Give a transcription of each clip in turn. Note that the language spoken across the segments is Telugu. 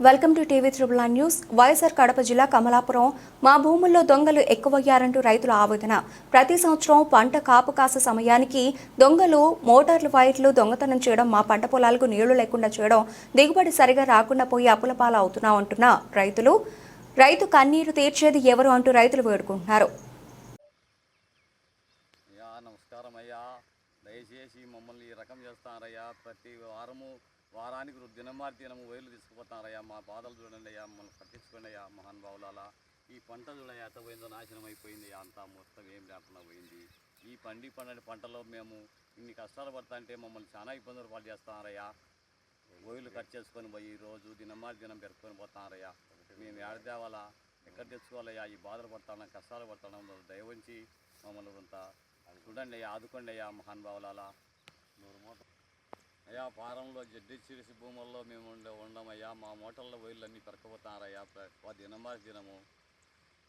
Welcome to TV triple news. YSR Kadapa జిల్లా కమలాపురం మా భూముల్లో దొంగలు ఎక్కువయ్యారంటూ రైతుల ఆవేదన. ప్రతి సంవత్సరం పంట కాపు కాసే సమయానికి దొంగలు మోటార్లు వైర్లు దొంగతనం చేయడం మా పంట పొలాలకు నీళ్ళు లేకుండా చేయడం దిగుబడి సరిగా రాకుండా పోయి అప్పుల పాలు అంటున్నా రైతులు. రైతు కన్నీరు తీర్చేది ఎవరు అంటూ రైతులు వేడుకుంటున్నారు. నమస్కారం అయ్యా దయచేసి మమ్మల్ని ఈ రకం చేస్తారయ్యా. ప్రతి వారము వారానికి దినమార్ దినమారి దినము వైర్లు తీసుకుపోతున్నారయ్యా మా బాధలు చూడండి అయ్యా మమ్మల్ని పట్టించుకోండి అయ్యా మహానుభావులాలా ఈ పంట చూడండి ఎంత పోయిందో నాశనం అయిపోయింది అంతా మొత్తం ఏం లేకుండా పోయింది. ఈ పండి పండని పంటలో మేము ఇన్ని కష్టాలు పడతా అంటే మమ్మల్ని చాలా ఇబ్బందులు పాలు చేస్తున్నారయ్యా గోయిలు కట్ చేసుకొని పోయి రోజు దినమారి దినం పెరుకొని పోతున్నారయ్యా మేము ఏడ తేవాలా? ఎక్కడ తెచ్చుకోవాలయ్యా? ఈ బాధలు పడతాను కష్టాలు పడతాను? దయవంచి మమ్మల్ని కొంత చూడండి అయ్యా ఆదుకోండి అయ్యా మహానుభావులాలా అయ్యా ఫారంలో జడ్డిచ్చిరిసి భూముల్లో మేము ఉండే ఉండమయ్యా. మా మూటల్లో అన్నీ పెరకపోతున్నారయ్యా. ప్ర- దినమారి దినము.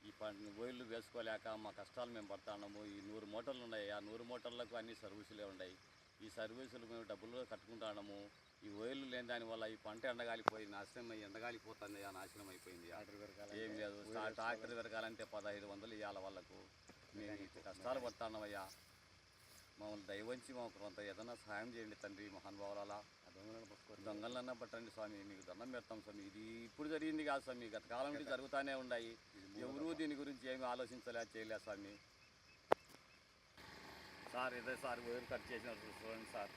ఈ పంట వైర్లు వేసుకోలేక మా కష్టాలు మేము పడుతున్నాము. ఈ నూరు మూటలు ఉన్నాయ్యా నూరు మూటలకు అన్ని సర్వీసులే ఉన్నాయి ఈ సర్వీసులు మేము డబ్బులు కట్టుకుంటాము ఈ వైర్లు లేని దానివల్ల ఈ పంట ఎండగాలిపోయి నాశనం అయ్యి ఎండగాలిపోతుంది అయ్యా నాశనం అయిపోయింది. ఏం లేదు. ట్రాక్టర్ పెరగాలంటే పదహైదు వందలు ఇవ్వాలి వాళ్ళకు. మేము కష్టాలు పడుతున్నామయ్యా. మమ్మల్ని దయవంచి మాకు కొంత ఏదైనా సహాయం చేయండి తండ్రి మహానుభావులాలా దొంగలన్నా పట్టండి స్వామి మీకు దండం పెడతాం స్వామి. ఇది ఇప్పుడు జరిగింది కాదు స్వామి గత కాలం నుంచి జరుగుతూనే ఉన్నాయి. ఎవరూ దీని గురించి ఏమి ఆలోచించలే చేయలే స్వామి. సార్ ఇదే సార్ వైర్ కట్ చేసిన చూడండి సార్.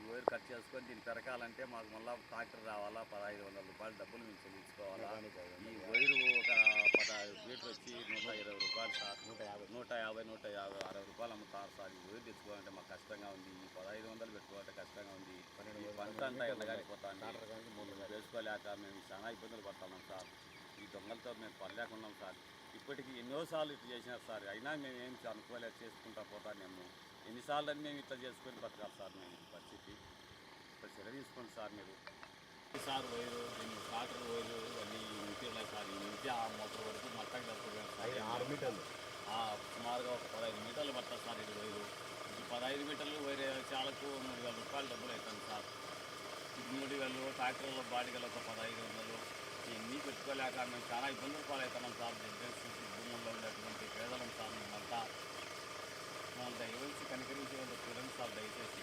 ఈ వైర్ కట్ చేసుకొని దీన్ని పెరకాలంటే మాకు మళ్ళీ ట్రాక్టర్ రావాలా? పదహైదు వందల రూపాయలు డబ్బులు మేము చెల్లించుకోవాలా? యాభై నూట యాభై అరవై రూపాయలు అమ్ముతారు సార్. ఈ వైరు తెచ్చుకోవాలంటే మాకు కష్టంగా ఉంది. ఈ పదహైదు వందలు పెట్టుకోవాలంటే కష్టంగా ఉంది. ఈ పంట అంతా ఎండగాలిపోతాను వేసుకోలేక మేము చాలా ఇబ్బందులు పడుతున్నాం సార్. ఈ దొంగలతో మేము పడలేకున్నాం సార్. ఇప్పటికీ ఎన్నోసార్లు ఇట్లా చేసినారు సార్. అయినా మేము ఏం అనుకోలేదు చేసుకుంటా పోతానేమో ఎన్నిసార్లు అని మేము ఇట్లా చేసుకొని బతకాలి సార్ మేము ఈ పరిస్థితి. ఇప్పుడు చర్య తీసుకోండి సార్ మీరు. సార్ దీన్ని స్టార్టర్ వైరు ఇవన్నీ ఈ నుంచి ఉన్నాయి సార్. ఈ నుంచి ఆ మోటార్ వరకు మొత్తం జరుగుతుంది ఆరు మీటర్లు. సుమారుగా ఒక పదహైదు మీటర్లు పట్టారు సార్ ఇది వైరు ఈ పదహైదు మీటర్లు వైరు చాలకు మూడు వేల రూపాయలు డబ్బులు అవుతుంది సార్. ఇది మూడు వేలు ట్రాక్టర్ల బాడిగలు ఒక పదహైదు వందలు. ఇవన్నీ పెట్టుకోలేక మేము చాలా ఇబ్బందులు పాలవుతున్నాం సార్. జడ్జెస్ భూముల్లో ఉండేటువంటి పేదలం సార్ మేమంతా. మమ్మల్ని దయవలసి కనికరించి చూడండి సార్ దయచేసి.